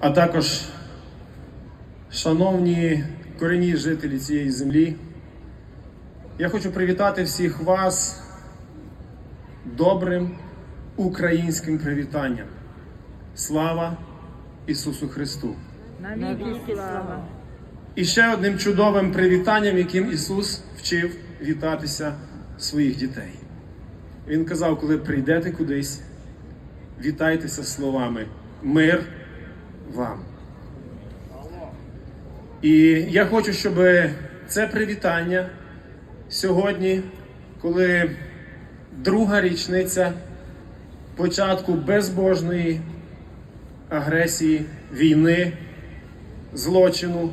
а також шановні корінні жителі цієї землі. Я хочу привітати всіх вас добрим українським привітанням. Слава Ісусу Христу! Навіки слава. І ще одним чудовим привітанням, яким Ісус вчив вітатися своїх дітей. Він казав, коли прийдете кудись, вітайтеся словами Мир вам. І я хочу, щоб це привітання сьогодні, коли друга річниця початку безбожної агресії, війни, злочину,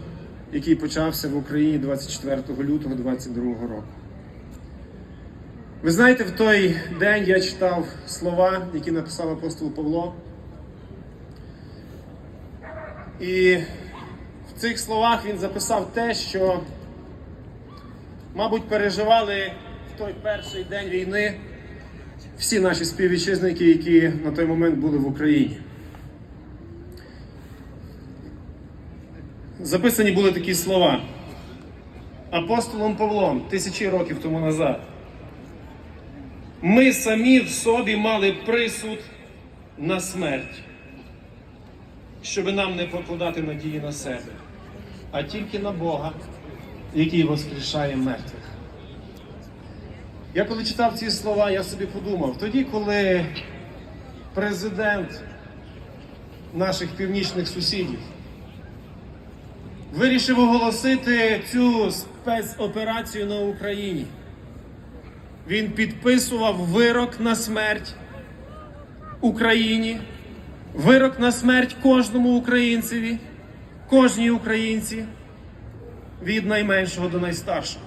який почався в Україні 24 лютого 2022 року. Ви знаєте, в той день я читав слова, які написав апостол Павло. І в цих словах він записав те, що, мабуть, переживали в той перший день війни всі наші співвітчизники, які на той момент були в Україні. Записані були такі слова апостолом Павлом тисячі років тому назад. Ми самі в собі мали присуд на смерть, щоб нам не покладати надії на себе, а тільки на Бога, який воскрешає мертвих. Я коли читав ці слова, я собі подумав, тоді, коли президент наших північних сусідів вирішив оголосити цю спецоперацію на Україні. Він підписував вирок на смерть Україні, вирок на смерть кожному українцеві, кожній українці від найменшого до найстаршого.